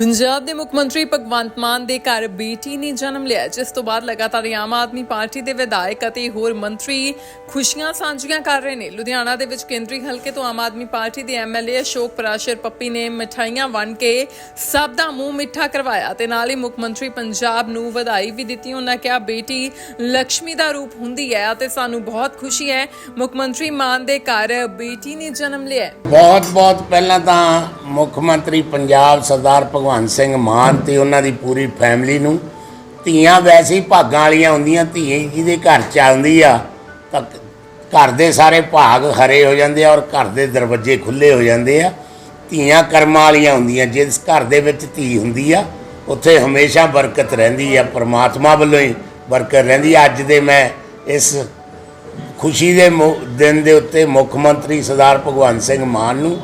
ਪੰਜਾਬ ਦੇ ਮੁੱਖ ਮੰਤਰੀ ਭਗਵੰਤ ਮਾਨ ਦੇ ਘਰ ਬੇਟੀ ਨੇ ਜਨਮ ਲਿਆ, ਜਿਸ ਤੋਂ ਬਾਅਦ ਲਗਾਤਾਰ ਆਮ ਆਦਮੀ ਪਾਰਟੀ ਦੇ ਵਿਧਾਇਕ ਅਤੇ ਹੋਰ ਮੰਤਰੀ ਖੁਸ਼ੀਆਂ ਸਾਂਝੀਆਂ ਕਰ ਰਹੇ ਨੇ। ਲੁਧਿਆਣਾ ਦੇ ਵਿੱਚ ਕੇਂਦਰੀ ਹਲਕੇ ਤੋਂ ਆਮ ਆਦਮੀ ਪਾਰਟੀ ਦੇ ਐਮਐਲਏ ਅਸ਼ੋਕ ਪਰਾਸ਼ਰ ਪੱਪੀ ਨੇ ਮਠਾਈਆਂ ਵੰਡ ਕੇ ਸਭ ਦਾ ਮੂੰਹ ਮਿੱਠਾ ਕਰਵਾਇਆ ਤੇ ਨਾਲ ਹੀ ਮੁੱਖ ਮੰਤਰੀ ਪੰਜਾਬ ਨੂੰ ਵਧਾਈ ਵੀ ਦਿੱਤੀ। ਉਹਨਾਂ ਕਿਹਾ, ਬੇਟੀ ਲక్ష్ਮੀ ਦਾ ਰੂਪ ਹੁੰਦੀ ਹੈ ਅਤੇ ਸਾਨੂੰ ਬਹੁਤ ਖੁਸ਼ੀ ਹੈ। ਮੁੱਖ ਮੰਤਰੀ ਮਾਨ ਦੇ ਘਰ ਬੇਟੀ ਨੇ ਜਨਮ ਲਿਆ ਬਹੁਤ ਬਹੁਤ ਪਹਿਲਾਂ ਤਾਂ ਮੁੱਖ ਮੰਤਰੀ ਪੰਜਾਬ ਸਰਦਾਰ ਭਗਵੰਤ ਸਿੰਘ ਮਾਨ ਤੇ ਉਹਨਾਂ ਦੀ ਪੂਰੀ ਫੈਮਿਲੀ ਨੂੰ। ਧੀਆਂ ਵੈਸੇ ਹੀ ਭਾਗਾਂ ਵਾਲੀਆਂ ਹੁੰਦੀਆਂ ਧੀ ਜਿਹਦੇ ਘਰ ਚੱਲਦੀ ਆ, ਤਾਂ ਘਰ ਦੇ ਸਾਰੇ ਭਾਗ ਹਰੇ ਹੋ ਜਾਂਦੇ ਆ ਔਰ ਘਰ ਦੇ ਦਰਵਾਜ਼ੇ ਖੁੱਲੇ ਹੋ ਜਾਂਦੇ ਆ। ਧੀਆਂ ਕਰਮਾਂ ਵਾਲੀਆਂ ਹੁੰਦੀਆਂ, ਜਿਸ ਘਰ ਦੇ ਵਿੱਚ ਧੀ ਹੁੰਦੀ ਆ, ਉੱਥੇ ਹਮੇਸ਼ਾ ਬਰਕਤ ਰਹਿੰਦੀ ਆ, ਪਰਮਾਤਮਾ ਵੱਲੋਂ ਹੀ ਬਰਕਤ ਰਹਿੰਦੀ ਆ। ਅੱਜ ਦੇ ਮੈਂ ਇਸ ਖੁਸ਼ੀ ਦੇ ਦਿਨ ਦੇ ਉੱਤੇ ਮੁੱਖ ਮੰਤਰੀ ਸਰਦਾਰ ਭਗਵੰਤ ਸਿੰਘ ਮਾਨ ਨੂੰ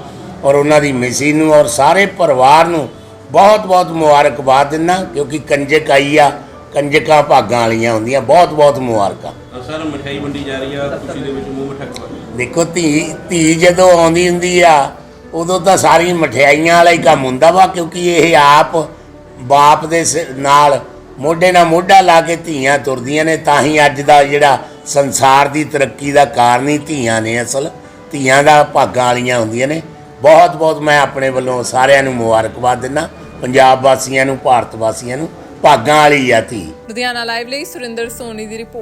ਔਰ ਉਹਨਾਂ ਦੀ ਮਿਸੀ ਨੂੰ ਔਰ ਸਾਰੇ ਪਰਿਵਾਰ ਨੂੰ ਬਹੁਤ-ਬਹੁਤ ਮੁਬਾਰਕਬਾਦ ਦਿੰਦਾ ਕਿਉਂਕਿ ਕੰਜਕ ਆਈ ਆ ਕੰਜਕਾਂ ਭਾਗਾਂ ਵਾਲੀਆਂ ਹੁੰਦੀਆਂ ਬਹੁਤ-ਬਹੁਤ ਮੁਬਾਰਕਾਂ। ਸਰ ਮਠਿਆਈ ਵੰਡੀ ਜਾ ਰਹੀ ਆ ਖੁਸ਼ੀ ਦੇ ਵਿੱਚ ਮੂੰਹ ਮਿੱਠਾ ਦੇਖੋ ਧੀ ਧੀ ਜਦੋਂ ਆਉਂਦੀ ਹੁੰਦੀ ਆ ਉਦੋਂ ਤਾਂ ਸਾਰੀ ਮਠਿਆਈਆਂ ਵਾਲਾ ਹੀ ਕੰਮ ਹੁੰਦਾ ਵਾ ਕਿਉਂਕਿ ਇਹ ਆਪ ਬਾਪ ਦੇ ਨਾਲ ਮੋਢੇ ਨਾਲ ਮੋਢਾ ਲਾ ਕੇ ਧੀਆਂ ਤੁਰਦੀਆਂ ਨੇ ਤਾਂ ਹੀ ਅੱਜ ਦਾ ਜਿਹੜਾ ਸੰਸਾਰ ਦੀ ਤਰੱਕੀ ਦਾ ਕਾਰਨ ਹੀ ਧੀਆਂ ਨੇ ਅਸਲ। ਧੀਆਂ ਦਾ ਭਾਗਾਂ ਵਾਲੀਆਂ ਹੁੰਦੀਆਂ ਨੇ। ਬਹੁਤ ਬਹੁਤ ਮੈਂ ਆਪਣੇ ਵੱਲੋਂ ਸਾਰਿਆਂ ਨੂੰ ਮੁਬਾਰਕਬਾਦ ਦਿੰਦਾ। ਪੰਜਾਬ ਵਾਸੀਆਂ ਨੂੰ, ਭਾਰਤ ਵਾਸੀਆਂ ਨੂੰ, ਭਾਗਾਂ ਵਾਲੀ ਆ ਧੀ। ਲੁਧਿਆਣਾ ਲਾਈਵ ਲਈ ਸੁਰਿੰਦਰ ਸੋਨੀ ਦੀ ਰਿਪੋਰਟ।